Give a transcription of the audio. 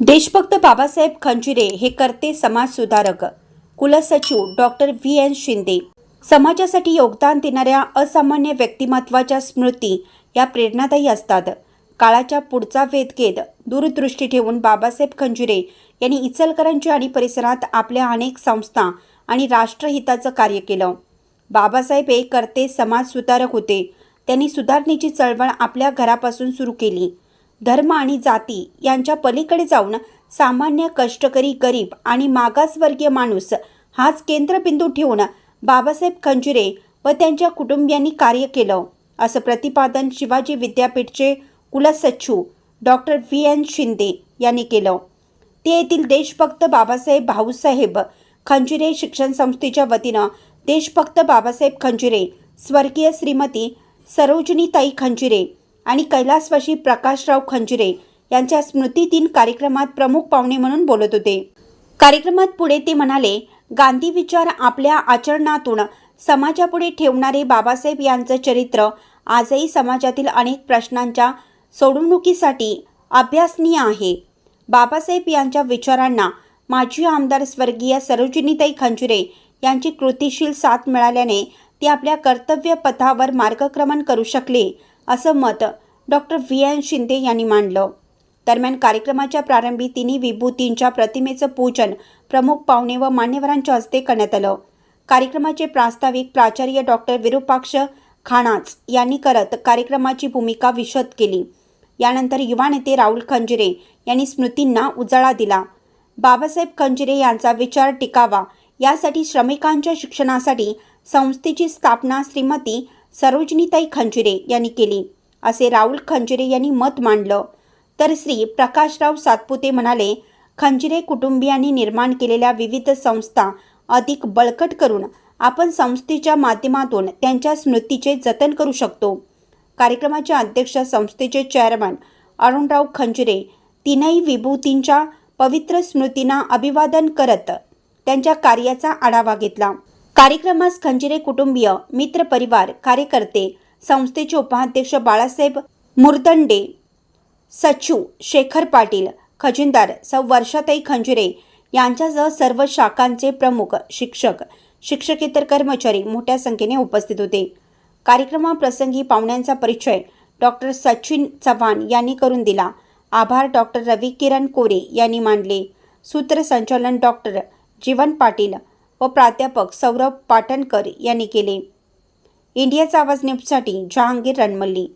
देशभक्त बाबासाहेब खंजिरे हे करते समाजसुधारक कुलसचिव डॉक्टर व्ही एन शिंदे. समाजासाठी योगदान देणाऱ्या असामान्य व्यक्तिमत्वाच्या स्मृती या प्रेरणादायी असतात. काळाच्या पुढचा वेध घेत दूरदृष्टी ठेवून बाबासाहेब खंजिरे यांनी इचलकरंजी आणि परिसरात आपल्या अनेक संस्था आणि राष्ट्रहिताचं कार्य केलं. बाबासाहेब हे करते समाजसुधारक होते. त्यांनी सुधारणेची चळवळ आपल्या घरापासून सुरू केली. धर्म आणि जाती यांच्या पलीकडे जाऊन सामान्य कष्टकरी गरीब आणि मागासवर्गीय माणूस हाच केंद्रबिंदू ठेवून बाबासाहेब खंजिरे व त्यांच्या कुटुंबियांनी कार्य केलं असं प्रतिपादन शिवाजी विद्यापीठचे कुलसचिव डॉक्टर व्ही एन शिंदे यांनी केलं. ते येथील देशभक्त बाबासाहेब भाऊसाहेब खंजिरे शिक्षण संस्थेच्या वतीनं देशभक्त बाबासाहेब खंजुरे स्वर्गीय श्रीमती सरोजिनीताई खंजिरे आणि कैलासवाशी प्रकाशराव खंजिरे यांच्या स्मृतिदिन कार्यक्रमात प्रमुख पाहुणे म्हणून बोलत होते. कार्यक्रमात पुढे ते म्हणाले गांधी विचार आपल्या आचरणातून समाजापुढे ठेवणारे बाबासाहेब यांचं चरित्र आजही समाजातील अनेक प्रश्नांच्या सोडवणुकीसाठी अभ्यासनीय आहे. बाबासाहेब यांच्या विचारांना माजी आमदार स्वर्गीय सरोजिनीताई खंजुरे यांची कृतीशील साथ मिळाल्याने ते आपल्या कर्तव्य पथावर मार्गक्रमण करू शकले. असं मत डॉक्टर व्ही. एन. शिंदे यांनी मांडलं. दरम्यान कार्यक्रमाच्या प्रारंभी तिन्ही विभूतींच्या प्रतिमेचं पूजन प्रमुख पाहुणे व मान्यवरांच्या हस्ते करण्यात आलं. कार्यक्रमाचे प्रास्ताविक प्राचार्य डॉक्टर विरूपाक्ष खाणाच यांनी करत कार्यक्रमाची भूमिका विशद केली. यानंतर युवा नेते राहुल खंजिरे यांनी स्मृतींना उजाळा दिला. बाबासाहेब खंजिरे यांचा विचार टिकावा यासाठी श्रमिकांच्या शिक्षणासाठी संस्थेची स्थापना श्रीमती सरोजिनीताई खंजिरे यांनी केली. असे राहुल खंजिरे यांनी मत मांडलं. तर श्री प्रकाशराव सातपुते म्हणाले खंजिरे कुटुंबियांनी निर्माण केलेल्या विविध संस्था अधिक बळकट करून आपण संस्थेच्या माध्यमातून त्यांच्या स्मृतीचे जतन करू शकतो. कार्यक्रमाचे अध्यक्ष संस्थेचे चेअरमन अरुणराव खंजिरे तीनही विभूतींच्या पवित्र स्मृतींना अभिवादन करत त्यांच्या कार्याचा आढावा घेतला. कार्यक्रमास खंजिरे कुटुंबीय मित्र परिवार कार्यकर्ते संस्थेचे उपाध्यक्ष बाळासाहेब मुर्दंडे सचू शेखर पाटील खजिनदार सौ वर्षाताई खंजिरे यांच्यासह सर्व शाखांचे प्रमुख शिक्षक शिक्षकेतर कर्मचारी मोठ्या संख्येने उपस्थित होते. कार्यक्रमाप्रसंगी पाहुण्यांचा परिचय डॉक्टर सचिन चव्हाण यांनी करून दिला. आभार डॉक्टर रवी किरण कोरे यांनी मांडले सूत्रसंचालन डॉक्टर जीवन पाटील व प्राध्यापक सौरभ पाटणकर यांनी केले. इंडियाचा आवाज न्यूजसाठी जहांगीर रणमल्ली.